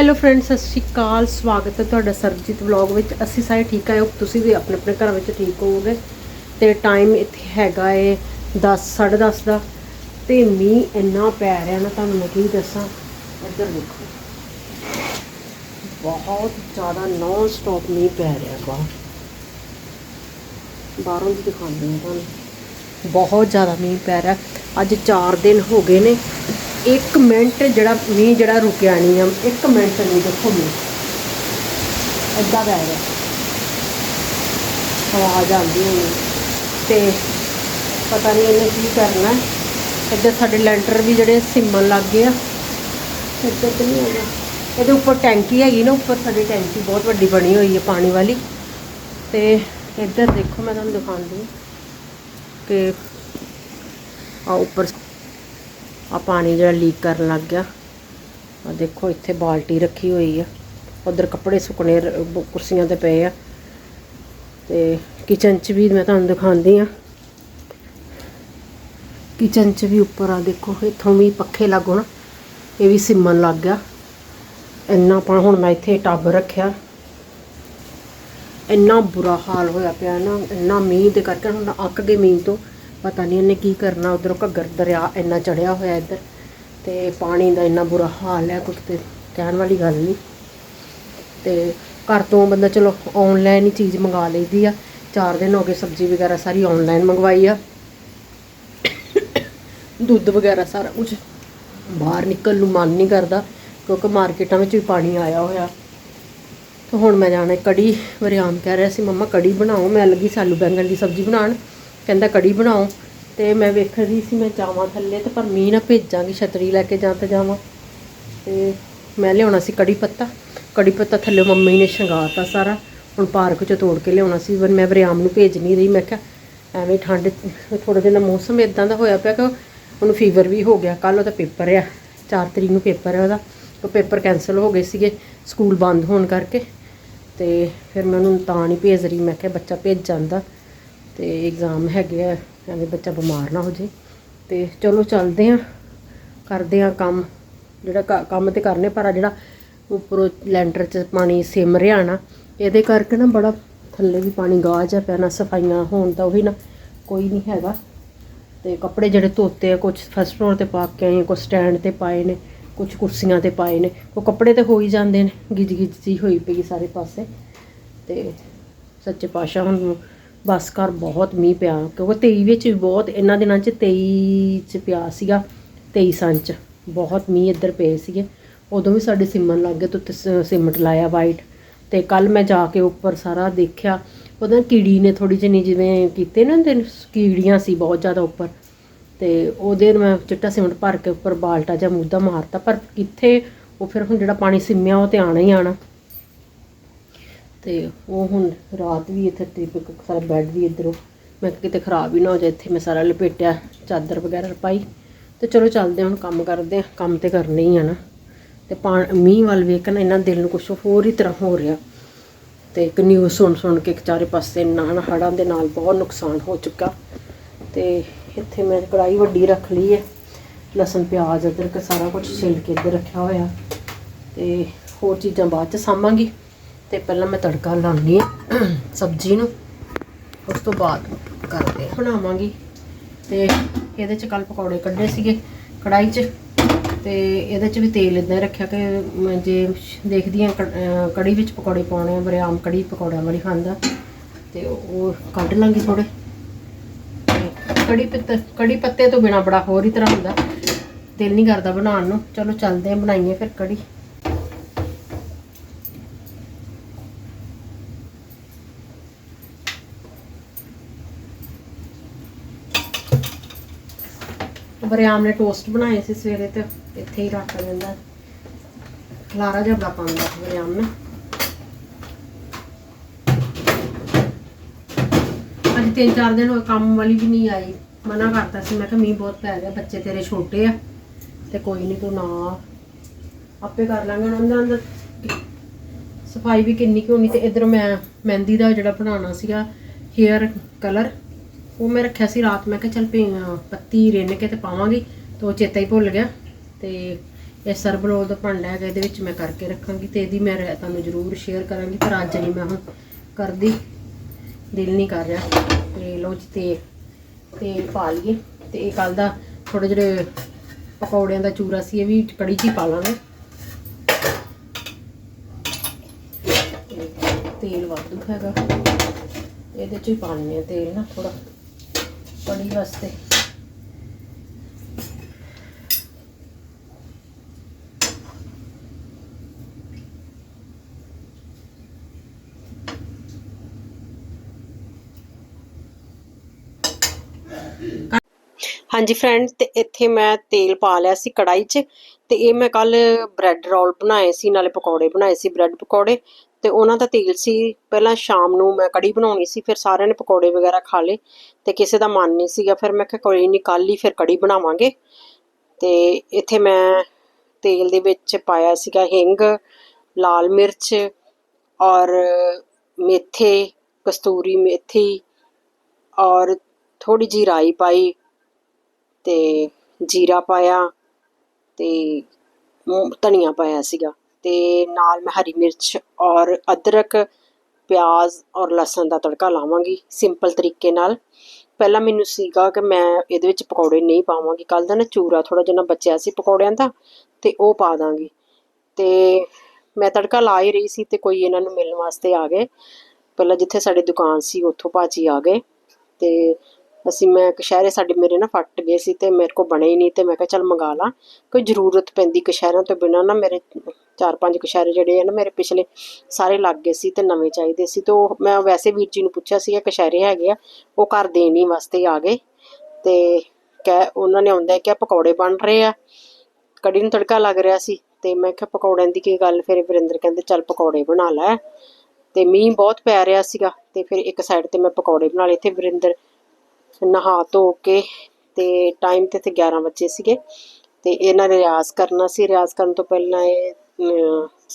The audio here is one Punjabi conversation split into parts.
ਹੈਲੋ ਫਰੈਂਡਸ ਸਤਿ ਸ਼੍ਰੀ ਅਕਾਲ। ਸਵਾਗਤ ਹੈ ਤੁਹਾਡਾ ਸਰਬਜੀਤ ਵਲੌਗ ਵਿੱਚ। ਅਸੀਂ ਸਾਰੇ ਠੀਕ ਆਏ ਹੋ? ਤੁਸੀਂ ਵੀ ਆਪਣੇ ਆਪਣੇ ਘਰਾਂ ਵਿੱਚ ਠੀਕ ਹੋਵੋਗੇ? ਤੇ ਟਾਈਮ ਇੱਥੇ ਹੈਗਾ ਏ 10 10:30 ਦਾ। ਤੇ ਮੀਂਹ ਇੰਨਾ ਪੈ ਰਿਹਾ ਨਾ, ਤੁਹਾਨੂੰ ਮੈਂ ਕੀ ਦੱਸਾਂ? ਇੱਧਰ ਦੇਖੋ। ਬਹੁਤ ਜ਼ਿਆਦਾ ਨੌਨ ਸਟਾਪ ਮੀਂਹ ਪੈ ਰਿਹਾ ਬਾਹਰ ਬਾਹਰੋਂ ਦੀ ਦਿਖਾਉਂਦੀ ਹਾਂ ਤੁਹਾਨੂੰ। ਬਹੁਤ ਜ਼ਿਆਦਾ ਮੀਂਹ ਪੈ ਰਿਹਾ। ਅੱਜ 4 ਦਿਨ ਹੋ ਗਏ ਨੇ। ਇੱਕ ਮਿੰਟ ਜਿਹੜਾ ਮੀਂਹ ਜਿਹੜਾ ਰੁਕਿਆ ਨਹੀਂ ਆ, ਇੱਕ ਮਿੰਟ ਨਹੀਂ ਦੇਖੋ ਮੀਂਹ। ਏਦਾਂ ਪੈ ਰਿਹਾ। ਆਵਾਜ਼ ਆਉਂਦੀ ਹੋਣੀ। ਤੇ ਪਤਾ ਨਹੀਂ ਇਹਨੇ ਕੀ ਕਰਨਾ। ਇੱਧਰ ਸਾਡੇ ਲੈਂਟਰ ਵੀ ਜਿਹੜੇ ਸਿਮਣ ਲੱਗ ਗਏ ਆ। ਇੱਧਰ ਤੇ ਨਹੀਂ ਆਉਣਾ। ਇਹਦੇ ਉੱਪਰ ਟੈਂਕੀ ਹੈਗੀ ਨਾ, ਉੱਪਰ ਸਾਡੀ ਟੈਂਕੀ ਬਹੁਤ ਵੱਡੀ ਬਣੀ ਹੋਈ ਹੈ ਪਾਣੀ ਵਾਲੀ। ਤੇ ਇੱਧਰ ਦੇਖੋ ਮੈਂ ਤੁਹਾਨੂੰ ਦਿਖਾਉਂਦੀ ਹਾਂ। ਕਿ ਆ ਉੱਪਰ ਆ ਪਾਣੀ ਜਿਹੜਾ ਲੀਕ ਕਰਨ ਲੱਗ ਗਿਆ। ਆ ਦੇਖੋ, ਇੱਥੇ ਬਾਲਟੀ ਰੱਖੀ ਹੋਈ ਆ। ਉਧਰ ਕੱਪੜੇ ਸੁੱਕਣੇ ਕੁਰਸੀਆਂ ਤੇ ਪਏ ਆ। ਤੇ ਕਿਚਨ 'ਚ ਵੀ ਮੈਂ ਤੁਹਾਨੂੰ ਦਿਖਾਉਂਦੀ ਆ। ਕਿਚਨ 'ਚ ਵੀ ਉੱਪਰ ਆ ਦੇਖੋ, ਇੱਥੋਂ ਵੀ ਪੱਖੇ ਲੱਗੋ ਨਾ ਇਹ ਵੀ ਸਿਮਣ ਲੱਗ ਗਿਆ। ਇੰਨਾ ਪਾ, ਹੁਣ ਮੈਂ ਇੱਥੇ ਟੱਬ ਰੱਖਿਆ। ਇੰਨਾ ਬੁਰਾ ਹਾਲ ਹੋਇਆ ਪਿਆ ਨਾ, ਇੰਨਾ ਮੀਂਹ ਦੇ ਕਰਕੇ, ਹੁਣ ਅੱਕ ਗਏ ਮੀਂਹ ਤੋਂ। ਪਤਾ ਨਹੀਂ ਉਹਨੇ ਕੀ ਕਰਨਾ, ਉਧਰੋਂ ਘੱਗਰ ਦਰਿਆ ਇੰਨਾ ਚੜਿਆ ਹੋਇਆ ਇੱਧਰ ਤੇ ਪਾਣੀ ਦਾ ਇੰਨਾ ਬੁਰਾ ਹਾਲ ਹੈ ਕੁਝ ਤੇ ਕਹਿਣ ਵਾਲੀ ਗੱਲ ਨਹੀਂ। ਤੇ ਘਰ ਤੋਂ ਬੰਦਾ ਚਲੋ ਆਨਲਾਈਨ ਹੀ ਚੀਜ਼ ਮੰਗਾ ਲਈਦੀ ਆ, ਚਾਰ ਦਿਨ ਹੋ ਗਏ ਸਬਜ਼ੀ ਵਗੈਰਾ ਸਾਰੀ ਆਨਲਾਈਨ ਮੰਗਵਾਈ ਆ। ਦੁੱਧ ਵਗੈਰਾ ਸਾਰਾ ਕੁਝ ਬਾਹਰ ਨਿਕਲ ਨੂੰ ਮਨ ਨਹੀਂ ਕਰਦਾ, ਕਿਉਂਕਿ ਮਾਰਕੀਟਾਂ ਵਿੱਚ ਵੀ ਪਾਣੀ ਆਇਆ ਹੋਇਆ। ਤੇ ਹੁਣ ਮੈਂ ਜਾਣਾ, ਕੜੀ ਵਰਿਆਮ ਕਹਿ ਰਿਹਾ ਸੀ, ਮੰਮਾ ਕੜੀ ਬਣਾਓ, ਮੈਂ ਲੱਗੀ ਸਾਲੂ ਬੈਂਗਣ ਦੀ ਸਬਜ਼ੀ ਬਣਾਉਣ। ਕਹਿੰਦਾ ਕੜੀ ਬਣਾਓ। ਤੇ ਮੈਂ ਵੇਖ ਰਹੀ ਸੀ, ਮੈਂ ਜਾਵਾਂ ਥੱਲੇ ਤੇ ਪਰ ਮੀਂਹ ਨਾ ਭੇਜਾਂਗੀ, ਛਤਰੀ ਲੈ ਕੇ ਜਾਂ ਤਾਂ ਜਾਵਾਂ। ਤੇ ਮੈਂ ਲਿਆਉਣਾ ਸੀ ਕੜੀ ਪੱਤਾ। ਕੜੀ ਪੱਤਾ ਥੱਲੇ ਮੰਮੀ ਨੇ ਸ਼ਿੰਗਾਰਤਾ ਸਾਰਾ। ਹੁਣ ਪਾਰਕ ਚੋਂ ਤੋੜ ਕੇ ਲਿਆਉਣਾ ਸੀ, ਪਰ ਮੈਂ ਵਰਿਆਮ ਨੂੰ ਭੇਜ ਨਹੀਂ ਰਹੀ। ਮੈਂ ਕਿਹਾ, ਐਵੇਂ ਠੰਡ ਥੋੜਾ ਜਿਹਾ ਮੌਸਮ ਇਦਾਂ ਦਾ ਹੋਇਆ ਪਿਆ ਕਿ ਉਹਨੂੰ ਫੀਵਰ ਵੀ ਹੋ ਗਿਆ। ਕੱਲ ਉਹਦਾ ਪੇਪਰ ਆ 4 ਤਰੀਕ ਨੂੰ ਪੇਪਰ ਹੈ ਉਹਦਾ। ਉਹ ਪੇਪਰ ਕੈਨਸਲ ਹੋ ਗਏ ਸੀਗੇ, ਸਕੂਲ ਬੰਦ ਹੋਣ ਕਰਕੇ। ਤੇ ਫਿਰ ਮੈਂ ਉਹਨੂੰ ਤਾਂ ਨਹੀਂ ਭੇਜ ਰਹੀ। ਮੈਂ ਕਿਹਾ, ਬੱਚਾ ਭੇਜ ਜਾਂਦਾ। ਤੇ ਐਗਜ਼ਾਮ ਹੈਗੇ ਆ ਐਵੇਂ ਬੱਚਾ ਬਿਮਾਰ ਨਾ ਹੋ ਜੇ। ਤੇ ਚਲੋ ਚੱਲਦੇ ਆ, ਕਰਦੇ ਆ ਕੰਮ, ਜਿਹੜਾ ਕ- ਕੰਮ ਤੇ ਕਰਨੇ ਪਰ ਆ ਜਿਹੜਾ ਉੱਪਰੋਂ ਲੈਂਟਰ 'ਚ ਪਾਣੀ ਸਿਮ ਰਿਹਾ ਨਾ, ਇਹਦੇ ਕਰਕੇ ਨਾ ਬੜਾ ਥੱਲੇ ਵੀ ਪਾਣੀ ਗਾਹ ਜਾ ਪੈਣਾ ਸਫਾਈਆਂ ਹੋਣ ਤਾਂ ਉਹੀ ਨਾ ਕੋਈ ਨਹੀਂ ਹੈਗਾ। ਤੇ ਕੱਪੜੇ ਜਿਹੜੇ ਧੋਤੇ ਆ ਕੁਝ ਫਸਟ ਫਲੋਰ ਤੇ ਪਾ ਕੇ ਆਏ ਕੁਝ ਸਟੈਂਡ ਤੇ ਪਾਏ ਨੇ ਕੁਝ ਕੁਰਸੀਆਂ ਤੇ ਪਾਏ ਨੇ, ਉਹ ਕੱਪੜੇ ਤੇ ਹੋ ਹੀ ਜਾਂਦੇ ਨੇ ਗਿਜ ਗਿਜ ਜੀ ਹੋਈ ਪਈ ਸਾਰੇ ਪਾਸੇ। ਤੇ ਸੱਚੇ ਪਾਸ਼ਾ ਹੁਣ ਬਸ ਕਰ ਬਹੁਤ ਮੀਂਹ ਪਿਆ, ਕਿਉਂਕਿ 23 ਵਿੱਚ ਵੀ ਬਹੁਤ, ਇਹਨਾਂ ਦਿਨਾਂ 'ਚ 23 ਚ ਪਿਆ ਸੀਗਾ 23 ਸਾਲ 'ਚ ਬਹੁਤ ਮੀਂਹ ਇੱਧਰ ਪਏ ਸੀਗੇ। ਉਦੋਂ ਵੀ ਸਾਡੇ ਸਿਮਣ ਲੱਗ ਗਏ ਤੇ ਉੱਤੇ ਸ- ਸਿਮਟ ਲਾਇਆ ਵਾਈਟ ਤੇ ਕੱਲ ਮੈਂ ਜਾ ਕੇ ਉੱਪਰ ਸਾਰਾ ਦੇਖਿਆ ਉਹਦਾ ਕੀੜੀ ਨੇ ਥੋੜੀ ਜਿਹੀ ਜਿਵੇਂ ਕੀਤੇ ਨਾ ਤੇ ਕੀੜੀਆਂ ਸੀ ਬਹੁਤ ਜ਼ਿਆਦਾ ਉੱਪਰ। ਤੇ ਉਹਦੇ ਨੂੰ ਮੈਂ ਚਿੱਟਾ ਸਿਮਟ ਭਰ ਕੇ ਉੱਪਰ ਬਾਲਟਾ ਜਾਂ ਮੂਦਾ ਮਾਰਤਾ, ਪਰ ਕਿੱਥੇ ਉਹ ਫਿਰ ਹੁਣ ਜਿਹੜਾ ਪਾਣੀ ਸਿੰਮਿਆ ਉਹ ਤੇ ਆਣਾ ਹੀ ਆਣਾ। ਤੇ ਉਹ ਹੁਣ ਰਾਤ ਵੀ ਇੱਥੇ ਟਿਪਕ ਸਾਰਾ ਬੈੱਡ ਵੀ ਇੱਧਰੋਂ, ਮੈਂ ਕਿਤੇ ਖਰਾਬ ਹੀ ਨਾ ਹੋ ਜਾਏ, ਇੱਥੇ ਮੈਂ ਸਾਰਾ ਲਪੇਟਿਆ, ਚਾਦਰ ਵਗੈਰਾ ਪਾਈ। ਤੇ ਚਲੋ ਚੱਲਦੇ ਹਾਂ, ਹੁਣ ਕੰਮ ਕਰਦੇ ਹਾਂ, ਕੰਮ ਤੇ ਕਰਨੇ ਹੀ ਆ ਨਾ। ਤੇ ਪਾ ਮੀਂਹ ਵੱਲ ਵੇਖ ਨਾ ਇਹਨਾਂ ਦਿਲ ਨੂੰ ਕੁਝ ਹੋਰ ਹੀ ਤਰ੍ਹਾਂ ਹੋ ਰਿਹਾ। ਤੇ ਇੱਕ ਨਿਊਜ਼ ਸੁਣ ਸੁਣ ਕੇ ਚਾਰੇ ਪਾਸੇ ਨਾ ਹੜਾਂ ਦੇ ਨਾਲ ਬਹੁਤ ਨੁਕਸਾਨ ਹੋ ਚੁੱਕਾ। ਤੇ ਇੱਥੇ ਮੈਂ ਕੜਾਈ ਵੱਡੀ ਰੱਖ ਲਈ ਹੈ। ਲਸਣ, ਪਿਆਜ਼, ਅਦਰਕ, ਸਾਰਾ ਕੁਝ ਛਿਲ ਕੇ ਇੱਧਰ ਰੱਖਿਆ ਹੋਇਆ। ਤੇ ਹੋਰ ਚੀਜ਼ਾਂ ਬਾਅਦ ਚ ਸਾਂਭਾਂਗੀ। ਤੇ ਪਹਿਲਾਂ ਮੈਂ ਤੜਕਾ ਲਾਉਣੀ ਆ ਸਬਜ਼ੀ ਨੂੰ। ਉਸ ਤੋਂ ਬਾਅਦ ਕਰਦੇ ਬਣਾਵਾਂਗੀ। ਤੇ ਇਹਦੇ ਚ ਕੱਲ ਪਕੌੜੇ ਕੱਢੇ ਸੀਗੇ ਕੜਾਈ 'ਚ। ਤੇ ਇਹਦੇ 'ਚ ਵੀ ਤੇਲ ਇਦਾਂ ਰੱਖਿਆ ਕਿ ਜੇ ਦੇਖਦੀ ਆ ਕੜੀ ਵਿੱਚ ਪਕੌੜੇ ਪਾਉਣੇ ਆ ਬਰਿਆਮ ਕੜੀ ਪਕੌੜਿਆਂ ਵਾਲੀ ਖਾਂਦਾ। ਤੇ ਉਹ ਕੱਢ ਲਾਂਗੀ ਥੋੜੇ ਕੜੀ ਪੱਤੇ ਕੜੀ ਪੱਤੇ ਤੋਂ ਬਿਨਾ ਬੜਾ ਹੋਰ ਹੀ ਤਰ੍ਹਾਂ ਹੁੰਦਾ। ਦਿਲ ਨਹੀਂ ਕਰਦਾ ਬਣਾਉਣ ਨੂੰ। ਚਲੋ ਚੱਲਦੇ ਆ ਬਣਾਈਏ ਫਿਰ ਕੜੀ ਬਰਿਆਮ ਨੇ ਟੋਸਟ ਬਣਾਏ ਸੀ ਸਵੇਰੇ ਤੇ ਇੱਥੇ ਹੀ ਰੱਖ ਦਿੰਦਾ ਖਲਾਰਾ ਜਿਹਾ ਬੜਾ ਪਾਉਂਦਾ ਬਰਿਆਮ ਨੇ। ਅੱਜ ਤਿੰਨ ਚਾਰ ਦਿਨ ਹੋਏ, ਕੰਮ ਵਾਲੀ ਵੀ ਨਹੀਂ ਆਈ। ਮਨਾ ਕਰਤਾ ਸੀ, ਮੈਂ ਕਿਹਾ ਮੀਂਹ ਬਹੁਤ ਪੈ ਰਿਹਾ, ਬੱਚੇ ਤੇਰੇ ਛੋਟੇ ਆ, ਤੇ ਕੋਈ ਨਹੀਂ ਤੂੰ ਨਾ ਆਪੇ ਕਰ ਲਾਂਗੇ ਉਹਨਾਂ ਦਾ। ਸਫ਼ਾਈ ਵੀ ਕਿੰਨੀ ਕੁ ਹੋਣੀ ਤੇ ਇਧਰ ਮੈਂ ਮਹਿੰਦੀ ਦਾ ਜਿਹੜਾ ਬਣਾਉਣਾ ਸੀਗਾ ਹੇਅਰ ਕਲਰ ਉਹ ਮੈਂ ਰੱਖਿਆ ਸੀ ਰਾਤ, ਮੈਂ ਕਿਹਾ ਚੱਲ ਪਈ ਪੱਤੀ ਰਿੰਨ ਕੇ ਤੇ ਪਾਵਾਂਗੀ, ਤੇ ਉਹ ਚੇਤਾ ਹੀ ਭੁੱਲ ਗਿਆ। ਤੇ ਇਹ ਸਰਬਲੋਲ ਦਾ ਭਾਂਡਾ ਹੈਗਾ, ਇਹਦੇ ਵਿੱਚ ਮੈਂ ਕਰਕੇ ਰੱਖਾਂਗੀ ਤੇ ਇਹਦੀ ਮੈਂ ਰਹਿ ਤੁਹਾਨੂੰ ਜ਼ਰੂਰ ਸ਼ੇਅਰ ਕਰਾਂਗੀ, ਪਰ ਅੱਜ ਨਹੀਂ ਮੈਂ ਹੁਣ ਕਰਦੀ। ਦਿਲ ਨਹੀਂ ਕਰ ਰਿਹਾ। ਤੇ ਲੋ ਜੀ ਤੇ ਤੇਲ ਪਾ ਲਈਏ। ਤੇ ਇਹ ਕੱਲ ਦਾ ਥੋੜੇ ਜਿਹੜੇ ਪਕੌੜਿਆਂ ਦਾ ਚੂਰਾ ਸੀ, ਇਹ ਵੀ ਕੜੀ 'ਚ ਹੀ ਪਾ ਲਾਂਗੇ। ਤੇਲ ਵਾਧੂ ਹੈਗਾ। ਇਹਦੇ 'ਚ ਹੀ ਪਾਣੀ ਹੈ ਤੇਲ ਨਾ ਥੋੜਾ ਕੜੀ ਵਾਸਤੇ। ਹਾਂਜੀ ਫਰੈਂਡ ਤੇ ਇੱਥੇ ਮੈਂ ਤੇਲ ਪਾ ਲਿਆ ਸੀ ਕੜਾਈ 'ਚ ਤੇ ਇਹ ਮੈਂ ਕੱਲ ਬ੍ਰੈਡ ਰੋਲ ਬਣਾਏ ਸੀ, ਨਾਲੇ ਪਕੌੜੇ ਬਣਾਏ ਸੀ ਬ੍ਰੈਡ ਪਕੌੜੇ। ਤੇ ਉਹਨਾਂ ਦਾ ਤੇਲ ਸੀ, ਪਹਿਲਾਂ ਸ਼ਾਮ ਨੂੰ ਮੈਂ ਕੜੀ ਬਣਾਉਣੀ ਸੀ, ਫਿਰ ਸਾਰਿਆਂ ਨੇ ਪਕੌੜੇ ਵਗੈਰਾ ਖਾ ਲਏ ਤੇ ਕਿਸੇ ਦਾ ਮਨ ਨਹੀਂ ਸੀਗਾ, ਫਿਰ ਮੈਂ ਕਿਹਾ ਕੋਈ ਨਹੀਂ ਕੱਲ ਹੀ ਫਿਰ ਕੜੀ ਬਣਾਵਾਂਗੇ। ਤੇ ਇੱਥੇ ਮੈਂ ਤੇਲ ਦੇ ਵਿੱਚ ਪਾਇਆ ਸੀਗਾ ਹਿੰਗ, ਲਾਲ ਮਿਰਚ ਔਰ ਮੇਥੇ, ਕਸਤੂਰੀ ਮੇਥੀ ਔਰ ਥੋੜੀ ਜਿਹੀ ਰਾਈ ਪਾਈ ਤੇ ਜੀਰਾ ਪਾਇਆ ਤੇ ਧਨੀਆ ਪਾਇਆ ਸੀਗਾ। ਤੇ ਨਾਲ ਮੈਂ ਹਰੀ ਮਿਰਚ ਔਰ ਅਦਰਕ, ਪਿਆਜ਼ ਔਰ ਲਸਣ ਦਾ ਤੜਕਾ ਲਾਵਾਂਗੀ ਸਿੰਪਲ ਤਰੀਕੇ ਨਾਲ। ਪਹਿਲਾਂ ਮੈਨੂੰ ਸੀਗਾ ਕਿ ਮੈਂ ਇਹਦੇ ਵਿੱਚ ਪਕੌੜੇ ਨਹੀਂ ਪਾਵਾਂਗੀ। ਕੱਲ ਦਾ ਨਾ ਚੂਰਾ ਥੋੜਾ ਜਿਹਾ ਬਚਿਆ ਸੀ ਪਕੌੜਿਆਂ ਦਾ ਤੇ ਉਹ ਪਾ ਦਾਂਗੀ। ਤੇ ਮੈਂ ਤੜਕਾ ਲਾ ਹੀ ਰਹੀ ਸੀ ਤੇ ਕੋਈ ਇਹਨਾਂ ਨੂੰ ਮਿਲਣ ਵਾਸਤੇ ਆ ਗਏ। ਪਹਿਲਾਂ ਜਿੱਥੇ ਸਾਡੀ ਦੁਕਾਨ ਸੀ ਉੱਥੋਂ ਭਾਜੀ ਆ ਗਏ ਤੇ ਅਸੀਂ ਮੈਂ ਕਸ਼ਹਿਰੇ ਸਾਡੇ ਮੇਰੇ ਨਾ ਫੱਟ ਗਏ ਸੀ ਤੇ ਮੇਰੇ ਕੋ ਬਣੇ ਹੀ ਨਹੀਂ ਤੇ ਮੈਂ ਕਿਹਾ ਚੱਲ ਮੰਗਾ ਲਾਂ। ਕੋਈ ਜ਼ਰੂਰਤ ਪੈਂਦੀ ਕਸ਼ਹਿਰਿਆਂ ਤੋਂ ਬਿਨਾਂ ਨਾ ਮੇਰੇ ਚਾਰ ਪੰਜ ਕਸ਼ਹਿਰੇ ਜਿਹੜੇ ਆ ਨਾ ਮੇਰੇ ਪਿਛਲੇ ਸਾਰੇ ਲੱਗ ਗਏ ਸੀ ਤੇ ਨਵੇਂ ਚਾਹੀਦੇ ਸੀ ਤੇ ਉਹ ਮੈਂ ਵੈਸੇ ਵੀਰ ਜੀ ਨੂੰ ਪੁੱਛਿਆ ਸੀਗਾ ਕਸ਼ਹਿਰੇ ਹੈਗੇ ਆ, ਉਹ ਘਰ ਦੇਣ ਹੀ ਵਾਸਤੇ ਆ ਗਏ ਤੇ ਕਹਿ ਉਹਨਾਂ ਨੇ ਆਉਂਦਾ ਕਿ ਪਕੌੜੇ ਬਣ ਰਹੇ ਆ, ਕੜੀ ਨੂੰ ਤੜਕਾ ਲੱਗ ਰਿਹਾ ਸੀ ਤੇ ਮੈਂ ਕਿਹਾ ਪਕੌੜਿਆਂ ਦੀ ਕੀ ਗੱਲ, ਫਿਰ ਵਰਿੰਦਰ ਕਹਿੰਦੇ ਚੱਲ ਪਕੌੜੇ ਬਣਾ ਲੈ ਤੇ ਮੀਂਹ ਬਹੁਤ ਪੈ ਰਿਹਾ ਸੀਗਾ ਤੇ ਫਿਰ ਇੱਕ ਸਾਈਡ ਤੇ ਮੈਂ ਪਕੌੜੇ ਬਣਾ ਲਏ ਤੇ ਵਰਿੰਦਰ ਨਹਾ ਧੋ ਕੇ ਤੇ ਟਾਈਮ ਤੇ ਤੇ 11 ਵਜੇ ਸੀਗੇ ਤੇ ਇਹਨਾਂ ਨੇ ਰਿਆਜ਼ ਕਰਨਾ ਸੀ। ਰਿਆਜ਼ ਕਰਨ ਤੋਂ ਪਹਿਲਾਂ ਇਹ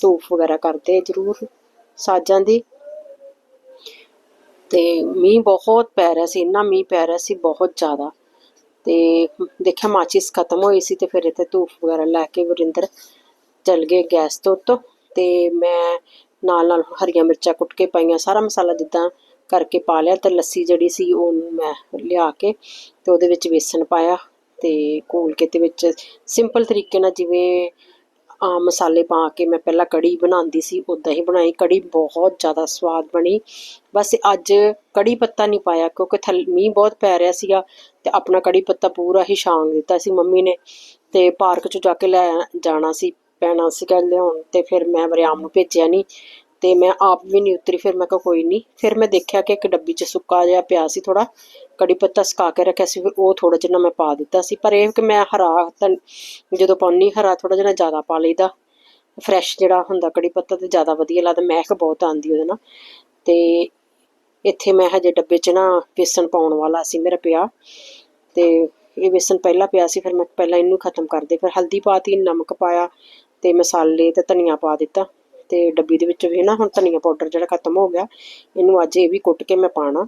ਧੂਫ ਵਗੈਰਾ ਕਰਦੇ ਜ਼ਰੂਰ ਸਾਜਾਂ ਦੀ। ਤੇ ਮੀਂਹ ਬਹੁਤ ਪੈ ਰਿਹਾ ਸੀ, ਇੰਨਾ ਮੀਂਹ ਪੈ ਰਿਹਾ ਸੀ ਬਹੁਤ ਜ਼ਿਆਦਾ। ਤੇ ਦੇਖਿਆ ਮਾਚਿਸ ਖਤਮ ਹੋਈ ਸੀ ਤੇ ਫਿਰ ਇੱਥੇ ਧੂਫ ਵਗੈਰਾ ਲੈ ਕੇ ਵਰਿੰਦਰ ਚਲ ਗਏ ਗੈਸ ਤੋਂ ਉੱਤੋਂ। ਤੇ ਮੈਂ ਨਾਲ ਨਾਲ ਹਰੀਆਂ ਮਿਰਚਾਂ ਕੁੱਟ ਕੇ ਪਾਈਆਂ, ਸਾਰਾ ਮਸਾਲਾ ਜਿੱਦਾਂ ਕਰਕੇ ਪਾ ਲਿਆ ਤੇ ਲੱਸੀ ਜਿਹੜੀ ਸੀ ਉਹਨੂੰ ਮੈਂ ਲਿਆ ਕੇ ਤੇ ਉਹਦੇ ਵਿੱਚ ਵੇਸਣ ਪਾਇਆ ਤੇ ਘੋਲ ਕੇ ਤੇ ਵਿੱਚ ਸਿੰਪਲ ਤਰੀਕੇ ਨਾਲ ਜਿਵੇਂ ਆਮ ਮਸਾਲੇ ਪਾ ਕੇ ਮੈਂ ਪਹਿਲਾਂ ਕੜੀ ਬਣਾਉਂਦੀ ਸੀ ਉਦਾਂ ਹੀ ਬਣਾਈ। ਕੜੀ ਬਹੁਤ ਜ਼ਿਆਦਾ ਸਵਾਦ ਬਣੀ। ਬਸ ਅੱਜ ਕੜੀ ਪੱਤਾ ਨਹੀਂ ਪਾਇਆ ਕਿਉਂਕਿ ਥੱਲੇ, ਮੀਂਹ ਬਹੁਤ ਪੈ ਰਿਹਾ ਸੀਗਾ ਤੇ ਆਪਣਾ ਕੜੀ ਪੱਤਾ ਪੂਰਾ ਹੀ ਛਾਂਗ ਦਿੱਤਾ ਸੀ ਮੰਮੀ ਨੇ ਤੇ ਪਾਰਕ 'ਚ ਜਾ ਕੇ ਲੈ ਜਾਣਾ ਸੀ, ਪੈਣਾ ਸੀਗਾ ਲਿਆਉਣ ਤੇ ਫਿਰ ਮੈਂ ਵਰਿਆਮ ਨੂੰ ਭੇਜਿਆ ਨਹੀਂ। ਤੇ ਮੈਂ ਆਪ ਵੀ ਨਹੀਂ ਉਤਰੀ, ਫਿਰ ਮੈਂ ਕਿਹਾ ਕੋਈ ਨਹੀਂ। ਫਿਰ ਮੈਂ ਦੇਖਿਆ ਕਿ ਇੱਕ ਡੱਬੀ 'ਚ ਸੁੱਕਾ ਜਿਹਾ ਪਿਆ ਸੀ ਥੋੜਾ ਕੜੀ ਪੱਤਾ ਸੁਕਾ ਕੇ ਰੱਖਿਆ ਸੀ ਫਿਰ ਉਹ ਥੋੜਾ ਜਿਹਾ ਮੈਂ ਪਾ ਦਿੱਤਾ ਸੀ। ਪਰ ਇਹ ਕਿ ਮੈਂ ਹਰਾ ਜਦੋਂ ਪਾਉਣੀ ਹਰਾ ਥੋੜਾ ਜਿਹਾ ਜ਼ਿਆਦਾ ਪਾ ਲਈਦਾ। ਫਰੈਸ਼ ਜਿਹੜਾ ਹੁੰਦਾ ਕੜੀ ਪੱਤਾ ਤੇ ਜ਼ਿਆਦਾ ਵਧੀਆ ਲੱਗਦਾ ਮਹਿਕ ਬਹੁਤ ਆਉਂਦੀ ਉਹਦੇ ਨਾਲ। ਤੇ ਇੱਥੇ ਮੈਂ ਹਜੇ ਡੱਬੇ 'ਚ ਨਾ ਬੇਸਨ ਪਾਉਣ ਵਾਲਾ ਸੀ ਮੇਰਾ ਪਿਆ। ਤੇ ਇਹ ਵੇਸਣ ਪਹਿਲਾਂ ਪਿਆ ਸੀ, ਫਿਰ ਮੈਂ ਪਹਿਲਾਂ ਇਹਨੂੰ ਖਤਮ ਕਰਦੇ ਫਿਰ ਹਲਦੀ ਪਾਤੀ ਨਮਕ ਪਾਇਆ ਤੇ ਮਸਾਲੇ ਤੇ ਧਨੀਆ ਪਾ ਦਿੱਤਾ। ਤੇ ਡੱਬੀ ਦੇ ਵਿੱਚ ਵੀ ਨਾ ਹੁਣ ਧਨੀਆ ਪਾਊਡਰ ਜਿਹੜਾ ਖਤਮ ਹੋ ਗਿਆ ਇਹਨੂੰ ਅੱਜ ਇਹ ਵੀ ਕੁੱਟ ਕੇ ਮੈਂ ਪਾਣਾ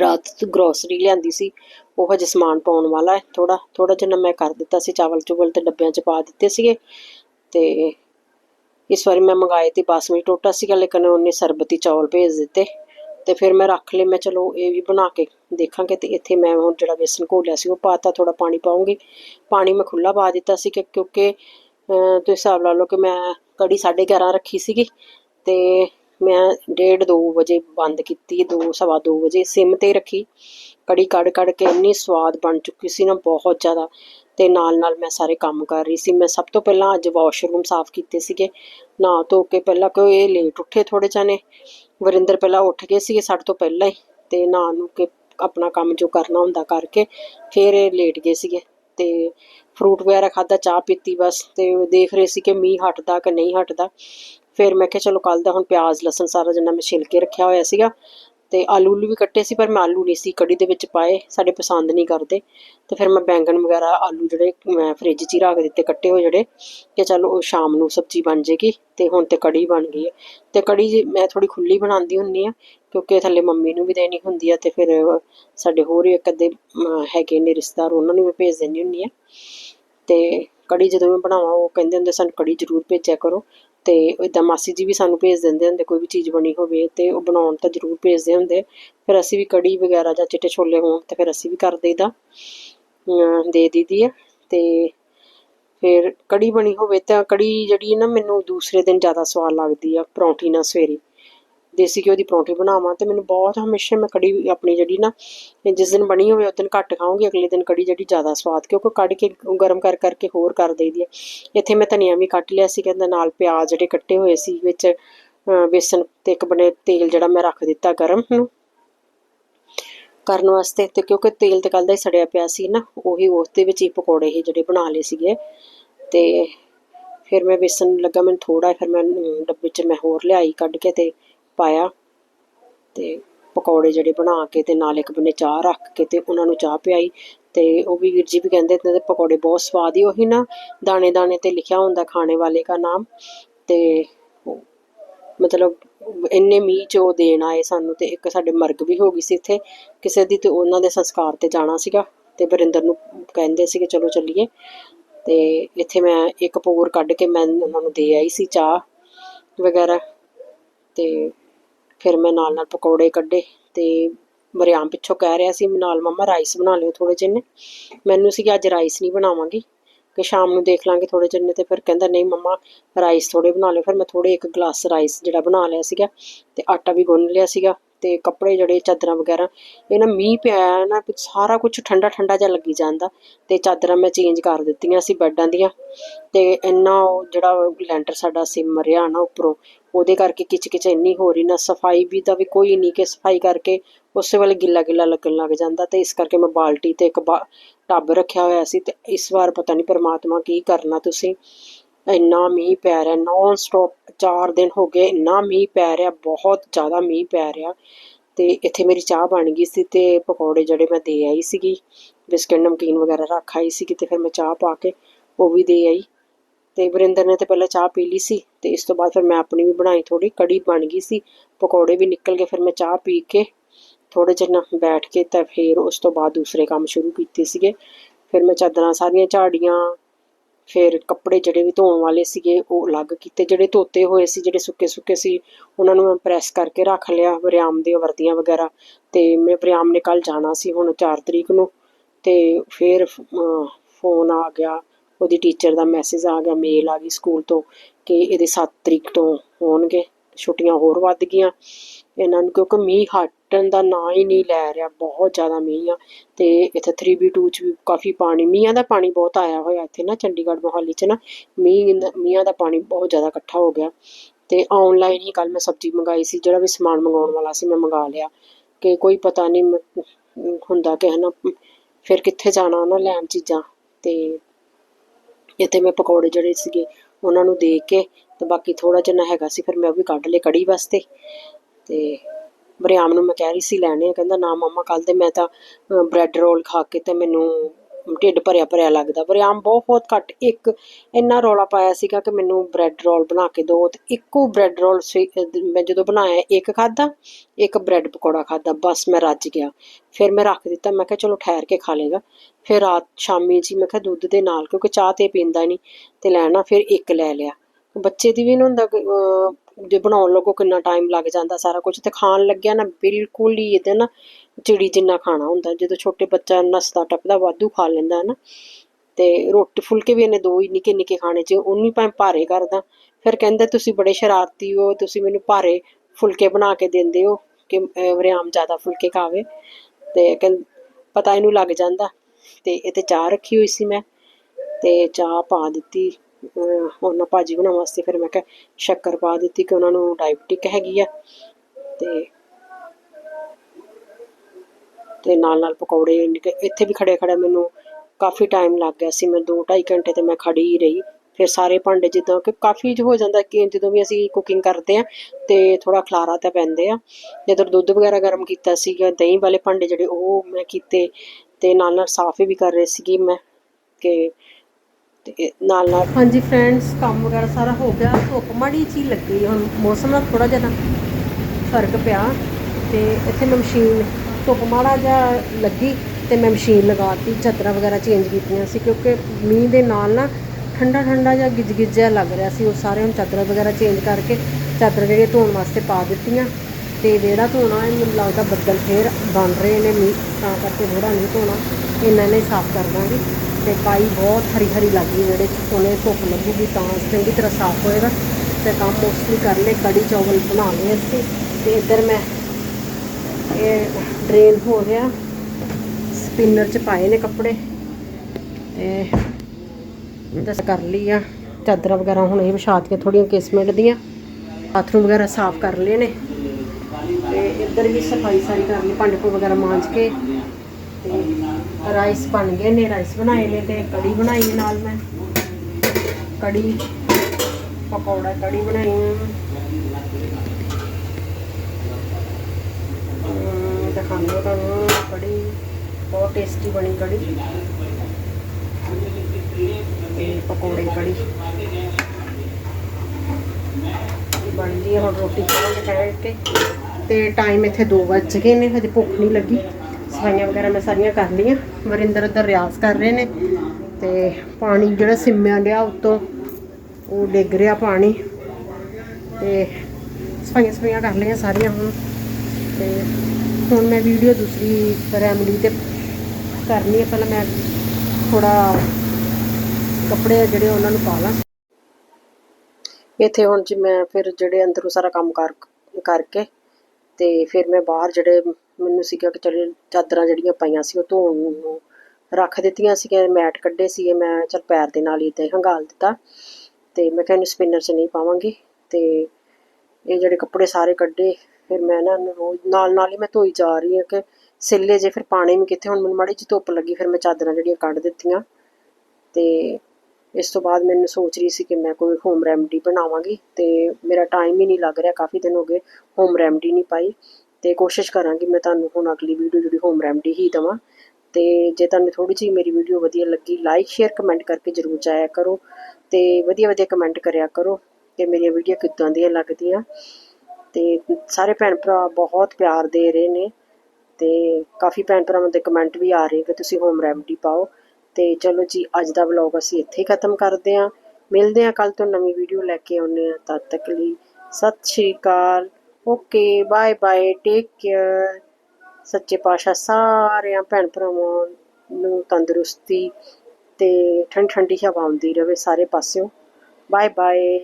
ਰਾਤ ਗਰੋਸਰੀ ਲਿਆਂਦੀ ਸੀ ਉਹ ਹਜੇ ਸਮਾਨ ਪਾਉਣ ਵਾਲਾ ਹੈ ਥੋੜਾ ਥੋੜਾ ਜਿਹਾ ਮੈਂ ਕਰ ਦਿੱਤਾ ਸੀ ਚਾਵਲ ਚੁਵਲ ਤੇ ਡੱਬਿਆਂ 'ਚ ਪਾ ਦਿੱਤੇ ਸੀਗੇ। ਤੇ ਇਸ ਵਾਰੀ ਮੈਂ ਮੰਗਾਏ ਤੇ ਬਾਸਮਤੀ ਟੋਟਾ ਸੀਗਾ ਲੇਕਿਨ ਉਹਨੇ ਸਰਬਤੀ ਚੌਲ ਭੇਜ ਦਿੱਤੇ। ਤੇ ਫਿਰ ਮੈਂ ਰੱਖ ਲਏ ਮੈਂ ਚਲੋ ਇਹ ਵੀ ਬਣਾ ਕੇ ਦੇਖਾਂਗੇ ਤੇ ਇੱਥੇ ਮੈਂ ਹੁਣ ਜਿਹੜਾ ਬੇਸਨ ਘੋਲਿਆ ਸੀ ਉਹ ਪਾਤਾ ਥੋੜਾ ਪਾਣੀ ਪਾਉਂਗੀ ਪਾਣੀ ਮੈਂ ਖੁੱਲਾ ਪਾ ਦਿੱਤਾ ਸੀ ਕਿ ਕਿਉਂਕਿ ਅਹ, ਤੁਸੀਂ ਹਿਸਾਬ ਲਾ ਲਓ ਕਿ ਮੈਂ ਕੜੀ 11:30 ਰੱਖੀ ਸੀਗੀ ਤੇ ਮੈਂ 1:30 2 ਵਜੇ ਬੰਦ ਕੀਤੀ 2 ਸਵਾ 2 ਵਜੇ ਸਿਮ ਤੇ ਰੱਖੀ। ਕੜੀ ਕੱਢ ਕੱਢ ਕੇ ਇੰਨੀ ਸਵਾਦ ਬਣ ਚੁੱਕੀ ਸੀ ਨਾ ਬਹੁਤ ਜ਼ਿਆਦਾ ਤੇ ਨਾਲ ਨਾਲ ਮੈਂ ਸਾਰੇ ਕੰਮ ਕਰ ਰਹੀ ਸੀ। ਮੈਂ ਸਭ ਤੋਂ ਪਹਿਲਾਂ ਅੱਜ ਵਾਸ਼ਰੂਮ ਸਾਫ਼ ਕੀਤੇ ਸੀਗੇ ਨਾ ਧੋ ਕੇ ਪਹਿਲਾਂ ਕੋਈ ਇਹ ਲੇਟ ਉੱਠੇ ਥੋੜੇ ਜਾਣੇ, ਵਰਿੰਦਰ ਪਹਿਲਾਂ ਉੱਠ ਗਏ ਸੀਗੇ ਸਾਡੇ ਤੋਂ ਪਹਿਲਾਂ ਹੀ ਤੇ ਨਾ ਨੂੰ ਕੇ ਆਪਣਾ ਕੰਮ ਜੋ ਕਰਨਾ ਹੁੰਦਾ ਕਰਕੇ ਫਿਰ ਇਹ ਲੇਟ ਗਏ ਸੀਗੇ ਤੇ ਫਰੂਟ ਵਗੈਰਾ ਖਾਦਾ ਚਾਹ ਪੀਤੀ ਬਸ ਤੇ ਦੇਖ ਰਹੇ ਸੀ ਕਿ ਮੀਂਹ ਹਟਦਾ ਕਿ ਨਹੀਂ ਹਟਦਾ। ਫਿਰ ਮੈਂ ਕਿਹਾ, ਚਲੋ ਕੱਲ ਦਾ ਹੁਣ ਪਿਆਜ਼, ਲਸਣ ਸਾਰਾ ਜਿੰਨਾ ਮੈਂ ਛਿਲ ਕੇ ਰੱਖਿਆ ਹੋਇਆ ਸੀਗਾ ਤੇ ਆਲੂ ਵੀ ਕੱਟੇ ਸੀ, ਪਰ ਮੈਂ ਆਲੂ ਨਹੀਂ ਸੀ, ਕੜੀ ਦੇ ਵਿੱਚ ਪਾਏ, ਸਾਡੇ ਪਸੰਦ ਨਹੀਂ ਕਰਦੇ। ਤੇ ਫਿਰ ਮੈਂ ਬੈਂਗਣ ਵਗੈਰਾ, ਆਲੂ ਜਿਹੜੇ ਮੈਂ ਫ੍ਰਿਜ 'ਚ ਹੀ ਰੱਖ ਦਿੱਤੇ ਕੱਟੇ ਹੋਏ ਜਿਹੜੇ, ਕਿ ਚਲੋ ਸ਼ਾਮ ਨੂੰ ਸਬਜ਼ੀ ਬਣ ਜੇਗੀ ਤੇ ਹੁਣ ਤੇ ਕੜੀ ਬਣ ਗਈ ਹੈ। ਤੇ ਕੜੀ ਮੈਂ ਥੋੜੀ ਖੁੱਲੀ ਬਣਾਉਂਦੀ ਹੁੰਨੀ ਆ ਕਿਉਂਕਿ ਥੱਲੇ ਮੰਮੀ ਨੂੰ ਵੀ ਦੇਣੀ ਹੁੰਦੀ ਆ ਤੇ ਫਿਰ ਸਾਡੇ ਹੋਰ ਇੱਕ ਅੱਧੇ ਹੈਗੇ ਨੇ ਰਿਸ਼ਤੇਦਾਰ, ਉਹਨਾਂ ਨੂੰ ਵੀ ਭੇਜ ਦਿੰਦੀ ਹੁੰਨੀ ਆ ਤੇ ਕੜੀ ਜਦੋਂ ਮੈਂ ਬਣਾਵਾਂ, ਉਹ ਕਹਿੰਦੇ ਹੁੰਦੇ ਸਾਨੂੰ, ਕੜੀ ਜ਼ਰੂਰ ਭੇਜਿਆ ਕਰੋ। ਤੇ ਇਦਾਂ ਮਾਸੀ ਜੀ ਵੀ ਸਾਨੂੰ ਭੇਜ ਦਿੰਦੇ ਹੁੰਦੇ, ਕੋਈ ਵੀ ਚੀਜ਼ ਬਣੀ ਹੋਵੇ ਤੇ ਉਹ ਬਣਾਉਣ ਤਾਂ ਜ਼ਰੂਰ ਭੇਜਦੇ ਹੁੰਦੇ। ਫਿਰ ਅਸੀਂ ਵੀ ਕੜੀ ਵਗੈਰਾ ਜਾਂ ਚਿੱਟੇ ਛੋਲੇ ਹੋਣ ਤੇ ਫਿਰ ਅਸੀਂ ਵੀ ਕਰ ਦੇਈਦਾ ਦੇ ਦੀਦੀ ਆ। ਤੇ ਫਿਰ ਕੜੀ ਬਣੀ ਹੋਵੇ ਤਾਂ ਕੜੀ ਜਿਹੜੀ ਨਾ ਮੈਨੂੰ ਦੂਸਰੇ ਦਿਨ ਜ਼ਿਆਦਾ ਸਵਾਦ ਲੱਗਦੀ ਆ ਪਰੌਂਠੀ ਨਾਲ ਸਵੇਰੇ। ਦੇਸੀ ਘਿਓ ਦੀ ਪਰੌਂਠੀ ਬਣਾਵਾਂ ਤੇ ਮੈਨੂੰ ਬਹੁਤ ਹਮੇਸ਼ਾ ਮੈਂ ਕੜੀ ਆਪਣੀ ਜਿਹੜੀ ਨਾ ਜਿਸ ਦਿਨ ਬਣੀ ਹੋਵੇ ਉਸ ਦਿਨ ਘੱਟ ਖਾਵਾਂਗੀ ਅਗਲੇ ਦਿਨ ਕੜੀ ਜਿਹੜੀ ਜ਼ਿਆਦਾ ਸਵਾਦ ਕਿਉਂਕਿ ਕੱਢ ਕੇ ਗਰਮ ਕਰ ਕਰਕੇ ਹੋਰ ਕਰ ਦਈਦੀ ਹੈ। ਇੱਥੇ ਮੈਂ ਧਨੀਆ ਵੀ ਕੱਟ ਲਿਆ ਸੀ ਕਹਿੰਦਾ ਨਾਲ ਪਿਆਜ਼ ਜਿਹੜੇ ਕੱਟੇ ਹੋਏ ਸੀ ਵਿੱਚ ਅਹ, ਤੇ ਇੱਕ ਬਣੇ ਤੇਲ ਜਿਹੜਾ ਮੈਂ ਰੱਖ ਦਿੱਤਾ ਗਰਮ ਨੂੰ। ਕਰਨ ਵਾਸਤੇ ਤੇ ਕਿਉਂਕਿ ਤੇਲ ਤੇ ਕੱਲ ਦਾ ਹੀ ਸੜਿਆ ਪਿਆ ਸੀ ਨਾ ਉਹੀ ਉਸ ਦੇ ਵਿੱਚ ਹੀ ਪਕੌੜੇ ਹੀ ਜਿਹੜੇ ਬਣਾ ਲਏ ਸੀਗੇ। ਤੇ ਫਿਰ ਮੈਂ ਬੇਸਣ ਲੱਗਾ ਮੈਨੂੰ ਥੋੜਾ ਫਿਰ ਮੈਂ ਡੱਬੇ 'ਚ ਮੈਂ ਹੋਰ ਲਿਆਈ ਕੱਢ ਕੇ ਤੇ ਪਾਇਆ ਤੇ ਪਕੌੜੇ ਜਿਹੜੇ ਬਣਾ ਕੇ ਤੇ ਨਾਲ ਇੱਕ ਬੰਨੇ ਚਾਹ ਰੱਖ ਕੇ ਤੇ ਉਹਨਾਂ ਨੂੰ ਚਾਹ ਪਿਆਈ ਤੇ ਉਹ ਵੀ ਵੀਰ ਜੀ ਵੀ ਕਹਿੰਦੇ ਇਹਨਾਂ ਦੇ ਪਕੌੜੇ ਬਹੁਤ ਸਵਾਦ ਹੀ, ਉਹੀ ਨਾ ਦਾਣੇ ਦਾਣੇ ਤੇ ਲਿਖਿਆ ਹੁੰਦਾ ਖਾਣੇ ਵਾਲੇ ਦਾ ਨਾਮ ਤੇ ਮਤਲਬ ਇੰਨੇ ਮੀਂਹ ਚ ਉਹ ਦੇਣ ਆਏ ਸਾਨੂੰ ਤੇ ਇੱਕ ਸਾਡੇ ਮਰਗ ਵੀ ਹੋ ਗਈ ਸੀ ਇੱਥੇ, ਕਿਸੇ ਦੀ ਤੇ ਉਹਨਾਂ ਦੇ ਸੰਸਕਾਰ ਤੇ ਜਾਣਾ ਸੀਗਾ ਤੇ ਵਰਿੰਦਰ ਨੂੰ ਕਹਿੰਦੇ ਸੀਗੇ ਚਲੋ ਚੱਲੀਏ ਤੇ ਇੱਥੇ ਮੈਂ ਇੱਕ ਪੂਰ ਕੱਢ ਕੇ ਮੈਂ ਉਹਨਾਂ ਨੂੰ ਦੇ ਆਈ ਸੀ ਚਾਹ ਵਗੈਰਾ ਤੇ ਫਿਰ ਮੈਂ ਨਾਲ ਨਾਲ ਪਕੌੜੇ ਕੱਢੇ ਤੇ ਮਰਿਆਮ ਪਿੱਛੋਂ ਕਹਿ ਰਿਹਾ ਸੀ ਨਾਲ ਮੰਮਾ ਰਾਈਸ ਬਣਾ ਲਿਓ ਥੋੜੇ ਜਿਹੇ ਨੇ ਮੈਨੂੰ ਸੀ ਅੱਜ ਰਾਈਸ ਨਹੀਂ ਬਣਾਵਾਂਗੀ ਕਿ ਸ਼ਾਮ ਨੂੰ ਦੇਖ ਲਾਂਗੇ ਥੋੜੇ ਜਿਹੇ ਨੇ ਤੇ ਫਿਰ ਕਹਿੰਦਾ, ਨਹੀਂ ਮੰਮਾ ਰਾਈਸ ਥੋੜੇ ਬਣਾ ਲਿਓ। ਫਿਰ ਮੈਂ ਥੋੜੇ ਇੱਕ ਗਲਾਸ ਰਾਈਸ ਜਿਹੜਾ ਬਣਾ ਲਿਆ ਸੀਗਾ ਤੇ ਆਟਾ ਵੀ ਗੁੰਨ ਲਿਆ ਸੀਗਾ। ਤੇ ਕੱਪੜੇ ਜਿਹੜੇ ਚਾਦਰਾਂ ਵਗੈਰਾ, ਇਹ ਨਾ ਮੀਂਹ ਪਿਆ ਨਾ ਸਾਰਾ ਕੁਝ ਠੰਡਾ ਠੰਡਾ ਜਿਹਾ ਲੱਗੀ ਜਾਂਦਾ ਤੇ ਚਾਦਰਾਂ ਮੈਂ ਚੇਂਜ ਕਰ ਦਿੱਤੀਆਂ ਸੀ ਬੈੱਡਾਂ ਦੀਆਂ ਤੇ ਇੰਨਾ ਜਿਹੜਾ ਲੈਂਟਰ ਸਾਡਾ ਸਿਮ ਰਿਹਾ ਨਾ ਉੱਪਰੋਂ, ਉਹਦੇ ਕਰਕੇ ਕਿਚ ਕਿਚ ਇੰਨੀ ਹੋ ਰਹੀ ਨਾ, ਸਫ਼ਾਈ ਵੀ ਦਾ ਵੀ ਕੋਈ ਨਹੀਂ ਕਿ ਸਫ਼ਾਈ ਕਰਕੇ ਉਸੇ ਵੇਲੇ ਗਿੱਲਾ ਗਿੱਲਾ ਲੱਗਣ ਲੱਗ ਜਾਂਦਾ ਤੇ ਇਸ ਕਰਕੇ ਮੈਂ ਬਾਲਟੀ ਤੇ ਇੱਕ ਟੱਬ ਰੱਖਿਆ ਹੋਇਆ ਸੀ ਤੇ ਇਸ ਵਾਰ ਪਤਾ ਨਹੀਂ ਪ੍ਰਮਾਤਮਾ ਕੀ ਕਰਨਾ ਤੁਸੀਂ। ਇੰਨਾ ਮੀਂਹ ਪੈ ਰਿਹਾ ਨੌਨ ਸਟਾਪ ਚਾਰ ਦਿਨ ਹੋ ਗਏ ਇੰਨਾ ਮੀਂਹ ਪੈ ਰਿਹਾ, ਬਹੁਤ ਜ਼ਿਆਦਾ ਮੀਂਹ ਪੈ ਰਿਹਾ। ਤੇ ਇੱਥੇ ਮੇਰੀ ਚਾਹ ਬਣ ਗਈ ਸੀ ਤੇ ਪਕੌੜੇ ਜਿਹੜੇ ਮੈਂ ਦੇ ਆਈ ਸੀਗੀ, ਬਿਸਕਿਟ, ਨਮਕੀਨ ਵਗੈਰਾ ਰੱਖ ਆਈ ਸੀ ਤੇ ਫਿਰ ਮੈਂ ਚਾਹ ਪਾ ਕੇ ਉਹ ਵੀ ਦੇ ਆਈ। ਤੇ ਵਰਿੰਦਰ ਨੇ ਤੇ ਪਹਿਲਾਂ ਚਾਹ ਪੀ ਲਈ ਸੀ ਤੇ ਇਸ ਤੋਂ ਬਾਅਦ ਫਿਰ ਮੈਂ ਆਪਣੀ ਵੀ ਬਣਾਈ ਥੋੜੀ ਕੜੀ ਬਣ ਗਈ ਸੀ, ਪਕੌੜੇ ਵੀ ਨਿਕਲ ਗਏ, ਫਿਰ ਮੈਂ ਚਾਹ ਪੀ ਕੇ ਥੋੜੇ ਚਿਰ ਨਾ ਬੈਠ ਕੇ ਤਾਂ ਫਿਰ ਉਸ ਤੋਂ ਬਾਅਦ ਦੂਸਰੇ ਕੰਮ ਸ਼ੁਰੂ ਕੀਤੇ ਸੀਗੇ। ਫਿਰ ਮੈਂ ਚਾਦਰਾਂ ਸਾਰੀਆਂ ਝਾੜੀਆਂ ਫਿਰ ਕੱਪੜੇ ਜਿਹੜੇ ਵੀ ਧੋਣ ਵਾਲੇ ਸੀਗੇ, ਉਹ ਅਲੱਗ ਕੀਤੇ। ਜਿਹੜੇ ਧੋਤੇ ਹੋਏ ਸੀ, ਜਿਹੜੇ ਸੁੱਕੇ ਸੁੱਕੇ ਸੀ, ਉਹਨਾਂ ਨੂੰ ਮੈਂ ਪ੍ਰੈਸ ਕਰਕੇ ਰੱਖ ਲਿਆ, ਵਰਿਆਮ ਦੀਆਂ ਵਰਦੀਆਂ ਵਗੈਰਾ। ਤੇ ਮੈਂ ਵਰਿਆਮ ਨੇ ਕੱਲ ਜਾਣਾ ਸੀ, ਹੁਣ 4 ਤਰੀਕ ਨੂੰ। ਤੇ ਫਿਰ ਫੋਨ ਆ ਗਿਆ। ਉਹਦੀ ਟੀਚਰ ਦਾ ਮੈਸੇਜ ਆ ਗਿਆ ਮੇਲ ਆ ਗਈ ਸਕੂਲ ਤੋਂ ਕਿ ਇਹਦੇ 7 ਤਰੀਕ ਤੋਂ ਹੋਣਗੇ। ਛੁੱਟੀਆਂ ਹੋਰ ਵੱਧ ਗਈਆਂ। ਇਹਨਾਂ ਨੂੰ ਕਿਉਂਕਿ ਮੀਂਹ ਹਟਣ ਦਾ ਨਾਂ ਹੀ ਨਹੀਂ ਲੈ ਰਿਹਾ, ਬਹੁਤ ਜ਼ਿਆਦਾ ਮੀਂਹ ਆ ਤੇ ਇੱਥੇ 3B2 ਚ ਵੀ ਕਾਫੀ ਪਾਣੀ, ਮੀਂਹਾਂ ਦਾ ਪਾਣੀ ਬਹੁਤ ਆਇਆ ਹੋਇਆ ਇੱਥੇ ਨਾ ਚੰਡੀਗੜ੍ਹ ਮੋਹਾਲੀ ਚ ਨਾ, ਮੀਂਹ ਦਾ- ਮੀਂਹਾਂ ਦਾ ਪਾਣੀ ਬਹੁਤ ਜ਼ਿਆਦਾ ਇਕੱਠਾ ਹੋ ਗਿਆ ਤੇ ਆਨਲਾਈਨ ਹੀ ਕੱਲ ਮੈਂ ਸਬਜ਼ੀ ਮੰਗਾਈ ਸੀ, ਜਿਹੜਾ ਵੀ ਸਮਾਨ ਮੰਗਾਉਣ ਵਾਲਾ ਸੀ ਮੈਂ ਮੰਗਾ ਲਿਆ ਕਿ ਕੋਈ ਪਤਾ ਨਹੀਂ ਹੁੰਦਾ ਕਿ ਹਨਾ, ਫਿਰ ਕਿੱਥੇ ਜਾਣਾ ਉਹਨਾਂ ਲੈਣ ਚੀਜ਼ਾਂ ਤੇ ਇੱਥੇ ਮੈਂ ਪਕੌੜੇ ਜਿਹੜੇ ਸੀਗੇ ਉਹਨਾਂ ਨੂੰ ਦੇ ਕੇ ਤੇ ਬਾਕੀ ਥੋੜਾ ਜਿਹਾ ਹੈਗਾ ਸੀ, ਫਿਰ ਮੈਂ ਉਹ ਵੀ ਕੱਢ ਲਏ ਕੜੀ ਵਾਸਤੇ ਤੇ ਬਰਿਆਮ ਨੂੰ ਮੈਂ ਕਹਿ ਰਹੀ ਸੀ, ਲੈਣੇ ਆ। ਕਹਿੰਦਾ, ਨਾ ਮੰਮਾ ਕੱਲ ਤੇ ਮੈਂ ਤਾਂ ਬ੍ਰੈਡ ਰੋਲ ਖਾ ਕੇ ਤੇ ਮੈਨੂੰ ਢਿੱਡ ਭਰਿਆ ਭਰਿਆ ਲੱਗਦਾ। ਬਰਿਆਮ ਬਹੁਤ ਘੱਟ ਇੱਕ ਇੰਨਾ ਰੌਲਾ ਪਾਇਆ ਸੀਗਾ ਕਿ ਮੈਨੂੰ ਬ੍ਰੈਡ ਰੋਲ ਬਣਾ ਕੇ ਦਿਓ ਤੇ ਇੱਕੋ ਬ੍ਰੈਡ ਰੋਲ ਮੈਂ ਜਦੋਂ ਬਣਾਇਆ, ਇੱਕ ਖਾਦਾ ਇੱਕ ਬ੍ਰੈਡ ਪਕੌੜਾ ਖਾਦਾ ਬਸ ਮੈਂ ਰੱਜ ਗਿਆ। ਫਿਰ ਮੈਂ ਰੱਖ ਦਿੱਤਾ, ਮੈਂ ਕਿਹਾ, ਚਲੋ ਠਹਿਰ ਕੇ ਖਾ ਲੇਗਾ ਫਿਰ ਰਾਤ ਸ਼ਾਮੀ ਜੀ ਮੈਂ ਕਿਹਾ, ਦੁੱਧ ਦੇ ਨਾਲ, ਕਿਉਂਕਿ ਚਾਹ ਤੇ ਪੀਂਦਾ ਨਹੀਂ ਤੇ ਲੈਣਾ। ਫਿਰ ਇੱਕ ਲੈ ਲਿਆ। ਬੱਚੇ ਦੀ ਵੀ ਨਾ ਹੁੰਦਾ ਜੇ ਬਣਾਉਣ ਲੱਗੋ ਕਿੰਨਾ ਟਾਈਮ ਲੱਗ ਜਾਂਦਾ ਸਾਰਾ ਕੁਝ ਤੇ ਖਾਣ ਲੱਗਿਆ ਨਾ ਬਿਲਕੁਲ ਹੀ ਇਹਦੇ ਨਾ ਚਿੜੀ ਜਿੰਨਾ ਖਾਣਾ ਹੁੰਦਾ, ਜਦੋਂ ਛੋਟੇ ਬੱਚਾ ਨਸਦਾ ਟੱਪਦਾ ਵਾਧੂ ਖਾ ਲੈਂਦਾ ਹੈ ਨਾ, ਤੇ ਰੋਟੀ ਫੁਲਕੇ ਵੀ ਇਹਨੇ ਦੋ ਹੀ ਨਿੱਕੇ ਨਿੱਕੇ ਖਾਣੇ ਚ, ਉਹਨੂੰ ਭਾਵੇਂ ਭਾਰੇ ਕਰਦਾ ਫਿਰ ਕਹਿੰਦਾ, ਤੁਸੀਂ ਬੜੇ ਸ਼ਰਾਰਤੀ ਹੋ, ਤੁਸੀਂ ਮੈਨੂੰ ਭਾਰੇ ਫੁਲਕੇ ਬਣਾ ਕੇ ਦਿੰਦੇ ਹੋ ਕਿ ਵਰਿਆਮ ਜ਼ਿਆਦਾ ਫੁਲਕੇ ਖਾਵੇ। ਤੇ ਕਹਿੰ- ਪਤਾ ਇਹਨੂੰ ਲੱਗ ਜਾਂਦਾ। ਤੇ ਇਹ ਤੇ ਚਾਹ ਰੱਖੀ ਹੋਈ ਸੀ ਮੈਂ, ਤੇ ਚਾਹ ਪਾ ਦਿੱਤੀ। ਉਹਨਾਂ ਭਾਜੀ ਬਣਾਉਣ ਵਾਸਤੇ ਫਿਰ ਮੈਂ ਕਿਹਾ ਸ਼ੱਕਰ ਪਾ ਦਿੱਤੀ ਕਿ ਉਹਨਾਂ ਨੂੰ ਡਾਇਬਟਿਕ ਹੈਗੀ ਆ ਤੇ ਤੇ ਨਾਲ ਨਾਲ ਪਕੌੜੇ ਇੱਥੇ ਵੀ ਖੜੇ ਖੜੇ ਮੈਨੂੰ ਕਾਫੀ ਟਾਈਮ ਲੱਗ ਗਿਆ ਸੀ। ਮੈਂ 2.5 ਘੰਟੇ ਤੇ ਮੈਂ ਖੜੀ ਹੀ ਰਹੀ। ਫਿਰ ਸਾਰੇ ਭਾਂਡੇ ਜਿੱਦਾਂ ਕਿ ਕਾਫੀ ਹੋ ਜਾਂਦਾ ਕਿ ਜਦੋਂ ਵੀ ਅਸੀਂ ਕੁਕਿੰਗ ਕਰਦੇ ਆ ਤੇ ਥੋੜਾ ਖਲਾਰਾ ਤਾਂ ਪੈਂਦੇ ਆ। ਜਦੋਂ ਦੁੱਧ ਵਗੈਰਾ ਗਰਮ ਕੀਤਾ ਸੀਗਾ, ਦਹੀਂ ਵਾਲੇ ਭਾਂਡੇ ਜਿਹੜੇ ਉਹ ਮੈਂ ਕੀਤੇ ਤੇ ਨਾਲ ਨਾਲ ਸਾਫ਼ ਵੀ ਕਰ ਰਹੀ ਸੀਗੀ ਮੈਂ ਕਿ ਤੇ ਨਾਲ ਨਾਲ ਹਾਂਜੀ ਫਰੈਂਡਸ ਕੰਮ ਵਗੈਰਾ ਸਾਰਾ ਹੋ ਗਿਆ। ਧੁੱਪ ਮਾੜੀ ਚੀ ਲੱਗੀ, ਹੁਣ ਮੌਸਮ ਨਾਲ ਥੋੜਾ ਜਿਹਾ ਫ਼ਰਕ ਪਿਆ ਤੇ ਇੱਥੇ ਮੈਂ ਮਸ਼ੀਨ ਧੁੱਪ ਮਾੜਾ ਜਿਹਾ ਲੱਗੀ ਤੇ ਮੈਂ ਮਸ਼ੀਨ ਲਗਾਤੀ ਚਾਦਰਾਂ ਵਗੈਰਾ ਚੇਂਜ ਕੀਤੀਆਂ ਸੀ ਕਿਉਂਕਿ ਮੀਂਹ ਦੇ ਨਾਲ ਨਾ ਠੰਡਾ ਠੰਡਾ ਜਿਹਾ ਗਿਜ ਗਿਜ ਜਿਹਾ ਲੱਗ ਰਿਹਾ ਸੀ। ਉਹ ਸਾਰੇ ਹੁਣ ਚਾਦਰਾਂ ਵਗੈਰਾ ਚੇਂਜ ਕਰਕੇ ਚਾਦਰਾਂ ਜਿਹੜੀਆਂ ਧੋਣ ਵਾਸਤੇ ਪਾ ਦਿੱਤੀਆਂ ਤੇ ਵਿਹੜਾ ਧੋਣਾ ਹੈ ਮੈਨੂੰ ਲੱਗਦਾ ਬੱਦਲ ਫੇਰ ਬਣ ਰਹੇ ਨੇ ਮੀਂਹ, ਤਾਂ ਕਰਕੇ ਵਿਹੜਾ ਨਹੀਂ ਧੋਣਾ। ਇਹਨਾਂ ਨੇ ਸਾਫ਼ ਕਰ ਦਾਂਗੇ। ਤੇ ਕਾਈ ਬਹੁਤ ਹਰੀ ਹਰੀ ਲੱਗ ਰਹੀ ਵਿਹੜੇ 'ਚ ਹੁਣੇ ਧੁੱਪ ਲੱਗੂਗੀ ਤਾਂ ਚੰਗੀ ਤਰ੍ਹਾਂ ਸਾਫ਼ ਹੋਏਗਾ ਤੇ ਕੰਮ ਮੋਸਟਲੀ ਕਰ ਲਏ, ਕੜੀ ਚਾਵਲ ਬਣਾ ਲਏ ਅਸੀਂ ਤੇ ਇੱਧਰ ਮੈਂ ਇਹ ਡਰੇਨ ਹੋ ਗਿਆ ਸਪਿਨਰ 'ਚ ਪਾਏ ਨੇ ਕੱਪੜੇ ਤੇ ਦਸ ਕਰ ਲਈ ਆ, ਚਾਦਰਾਂ ਵਗੈਰਾ ਹੁਣ ਇਹ ਵਿਛਾਤੀਆਂ ਥੋੜੀਆਂ ਕਿਸਮਿੰਟ ਦੀਆਂ ਬਾਥਰੂਮ ਵਗੈਰਾ ਸਾਫ਼ ਕਰ ਲਏ ਨੇ ਤੇ ਇੱਧਰ ਵੀ ਸਫ਼ਾਈ ਸਾਰੀ ਕਰ ਲਈ, ਭਾਂਡੇ ਭੂੰਡੇ ਵਗੈਰਾ ਮਾਂਜ ਕੇ ਤੇ ਰਾਈਸ ਬਣ ਗਏ ਨੇ ਰਾਈਸ ਬਣਾਏ ਨੇ ਤੇ ਕੜੀ ਬਣਾਈ ਹੈ ਨਾਲ ਮੈਂ। ਕੜੀ ਪਕੌੜਾ ਕੜੀ ਬਣਾਈ ਹੈ ਹਮ, ਦਿਖਾਉਂਦੇ ਤੁਹਾਨੂੰ ਕੜੀ ਬਹੁਤ ਟੇਸਟੀ ਬਣੀ ਕੜੀ। ਤੇ ਪਕੌੜੇ ਕੜੀ। ਬਣ ਗਈ ਹੈ, ਹੁਣ ਰੋਟੀ ਖਾਵਾਂਗੇ ਠਹਿਰ ਕੇ। ਤੇ ਟਾਈਮ ਇੱਥੇ 2 ਵੱਜ ਗਏ ਨੇ ਹਜੇ ਭੁੱਖ ਨਹੀਂ ਲੱਗੀ। ਸਫਾਈਆਂ ਵਗੈਰਾ ਮੈਂ ਸਾਰੀਆਂ ਕਰ ਲਈਆਂ। ਵਰਿੰਦਰ ਉੱਧਰ ਰਿਆਜ਼ ਕਰ ਰਹੇ ਨੇ ਤੇ ਪਾਣੀ ਜਿਹੜਾ ਸਿੰਮਿਆ ਲਿਆ ਉੱਤੋਂ, ਉਹ ਡਿੱਗ ਰਿਹਾ ਪਾਣੀ। ਤੇ ਸਫਾਈਆਂ ਸਫਾਈਆਂ ਕਰ ਲਈਆਂ ਸਾਰੀਆਂ ਹੁਣ। ਤੇ ਹੁਣ ਮੈਂ ਵੀਡੀਓ ਦੂਸਰੀ ਰੈਮਡੀ ਤੇ ਕਰਨੀ ਹੈ ਪਹਿਲਾਂ ਮੈਂ ਥੋੜਾ ਕੱਪੜੇ ਆ ਜਿਹੜੇ ਉਹਨਾਂ ਨੂੰ ਪਾ ਲਾਂ। ਇੱਥੇ ਹੁਣ ਜੀ ਮੈਂ ਫਿਰ ਜਿਹੜੇ ਅੰਦਰੋਂ ਸਾਰਾ ਕੰਮ ਕਰ, ਕਰਕੇ ਤੇ ਫਿਰ ਮੈਂ ਬਾਹਰ ਜਿਹੜੇ ਮੈਨੂੰ ਸੀਗਾ ਕਿ ਚਲੇ ਚਾਦਰਾਂ ਜਿਹੜੀਆਂ ਪਾਈਆਂ ਸੀ ਉਹ ਧੋਣ ਨੂੰ ਰੱਖ ਦਿੱਤੀਆਂ ਸੀਗੀਆਂ, ਮੈਟ ਕੱਢੇ ਸੀਗੇ, ਮੈਂ ਚਲ ਪੈਰ ਦੇ ਨਾਲ ਹੀ ਏਦਾਂ ਹੰਗਾਲ ਦਿੱਤਾ ਤੇ ਮੈਂ ਕਿਹਾ ਇਹਨੂੰ ਸਪਿਨਰ 'ਚ ਨਹੀਂ ਪਾਵਾਂਗੀ ਤੇ ਇਹ ਜਿਹੜੇ ਕੱਪੜੇ ਸਾਰੇ ਕੱਢੇ, ਫਿਰ ਮੈਂ ਨਾ ਰੋਜ਼ ਨਾਲ ਨਾਲ ਹੀ ਮੈਂ ਧੋਈ ਜਾ ਰਹੀ ਹਾਂ ਕਿ ਸਿੱਲੇ ਜੇ ਫਿਰ ਪਾਣੀ ਵੀ ਕਿੱਥੇ, ਹੁਣ ਮੈਨੂੰ ਮਾੜੀ ਜਿਹੀ ਧੁੱਪ ਲੱਗੀ, ਫਿਰ ਮੈਂ ਚਾਦਰਾਂ ਜਿਹੜੀਆਂ ਕੱਢ ਦਿੱਤੀਆਂ ਤੇ ਇਸ ਤੋਂ ਬਾਅਦ ਮੈਨੂੰ ਸੋਚ ਰਹੀ ਸੀ ਕਿ ਮੈਂ ਕੋਈ ਹੋਮ ਰੈਮਡੀ ਬਣਾਵਾਂਗੀ ਤੇ ਮੇਰਾ ਟਾਈਮ ਹੀ ਨਹੀਂ ਲੱਗ ਰਿਹਾ, ਕਾਫੀ ਦਿਨ ਹੋ ਗਏ ਹੋਮ ਰੈਮਡੀ ਨਹੀਂ ਪਾਈ। ਤੇ ਕੋਸ਼ਿਸ਼ ਕਰਾਂਗੀ ਮੈਂ ਤੁਹਾਨੂੰ ਹੁਣ ਅਗਲੀ ਵੀਡੀਓ ਜਿਹੜੀ ਹੋਮ ਰੈਮਡੀ ਹੀ ਦਵਾਂ। ਤੇ ਜੇ ਤੁਹਾਨੂੰ ਥੋੜੀ ਜਿਹੀ ਮੇਰੀ ਵੀਡੀਓ ਵਧੀਆ ਲੱਗੀ ਲਾਈਕ ਸ਼ੇਅਰ ਕਮੈਂਟ ਕਰਕੇ ਜਰੂਰ ਜਾਇਆ ਕਰੋ ਤੇ ਵਧੀਆ ਵਧੀਆ ਕਮੈਂਟ ਕਰਿਆ ਕਰੋ ਕਿ ਮੇਰੀਆਂ ਵੀਡੀਓ ਕਿੱਦਾਂ ਦੀਆਂ ਲੱਗਦੀਆਂ। ਤੇ ਸਾਰੇ ਭੈਣ ਭਰਾ ਬਹੁਤ ਪਿਆਰ ਦੇ ਰਹੇ ਨੇ ਤੇ ਕਾਫੀ ਭੈਣ ਭਰਾਵਾਂ ਦੇ ਕਮੈਂਟ ਵੀ ਆ ਰਹੇ ਕਿ ਤੁਸੀਂ ਹੋਮ ਰੈਮਡੀ ਪਾਓ। ਤੇ ਚਲੋ ਜੀ, ਅੱਜ ਦਾ ਵਲੌਗ ਅਸੀਂ ਇੱਥੇ ਹੀ ਖਤਮ ਕਰਦੇ ਹਾਂ। ਮਿਲਦੇ ਹਾਂ ਕੱਲ ਤੋਂ ਨਵੀਂ ਵੀਡੀਓ ਲੈ ਕੇ ਆਉਂਦੇ ਹਾਂ। ਤਦ ਤੱਕ ਲਈ ਸਤਿ ਸ਼੍ਰੀ ਅਕਾਲ। Okay, bye bye, take care. ਸੱਚੇ ਪਾਤਸ਼ਾਹ ਸਾਰਿਆਂ ਭੈਣ ਭਰਾਵਾਂ ਨੂੰ ਤੰਦਰੁਸਤੀ ਤੇ ਠੰਡ ਠੰਡੀ ਹਵਾ ਆਉਂਦੀ ਰਵੇ ਸਾਰੇ ਪਾਸਿਓਂ। Bye bye.